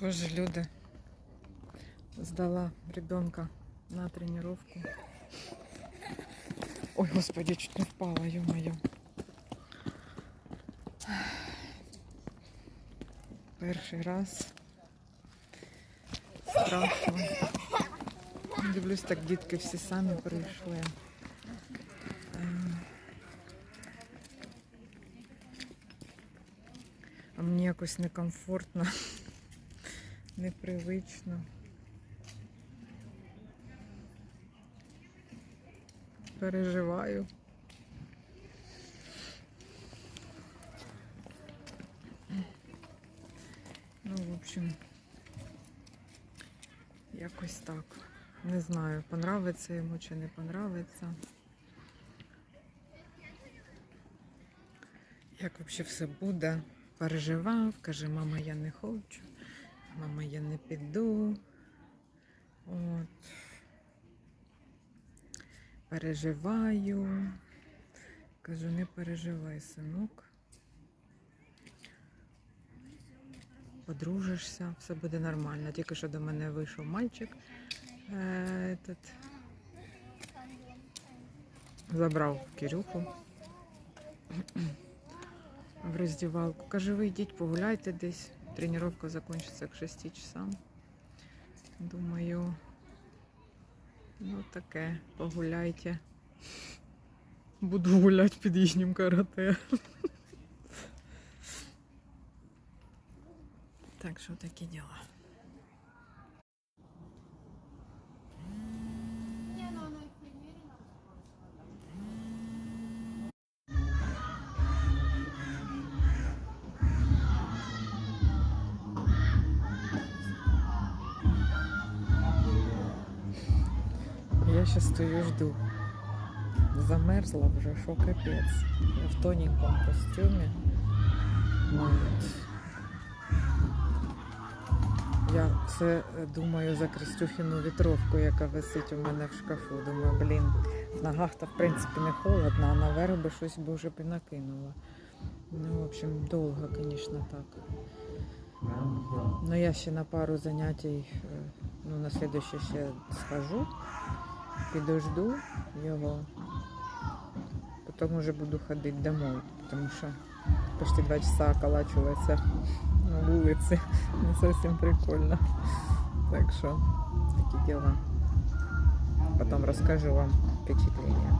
Боже, люди. Сдала ребенка на тренировку. Ой, господи, чуть не впала, ё-моё. Перший раз. Страшно. Дивлюсь, так дітки всі самі прийшли. Ем. А мені якось некомфортно, Непривично. Переживаю. Ну, в общем, якось так. Не знаю, понравиться йому чи не понравиться. Як взагалі все буде? Переживав, каже, мама, я не хочу, мама, я не піду. От. Переживаю. Кажу, не переживай, синок. Подружишся, все буде нормально. Тільки що до мене вийшов мальчик. Е, этот, забрав Кирюху в роздівалку. Каже, ви йдіть, погуляйте десь. Тренування закончится к 6 часам. Думаю, ну таке, погуляйте. Буду гуляти під їхнім карате. Так що такі діла. Я сейчас стою, жду. Замерзла вже, що капець. Я в тоненькому костюмі. Я все е, думаю за Крістюхіну вітровку, яка висить у мене в шкафу. Думаю, блін, в ногах то в принципі не холодно, а наверх би щось б накинула. Ну, в общем, довго, звісно, так. Ну, я ще на пару занять, е, ну, на слідуще ще схожу, підожду його. Потім вже буду ходити домой, тому що почти два часа околачуватися на вулиці. Не зовсім прикольно. Так що такі діла. Потім розкажу вам впечатлення.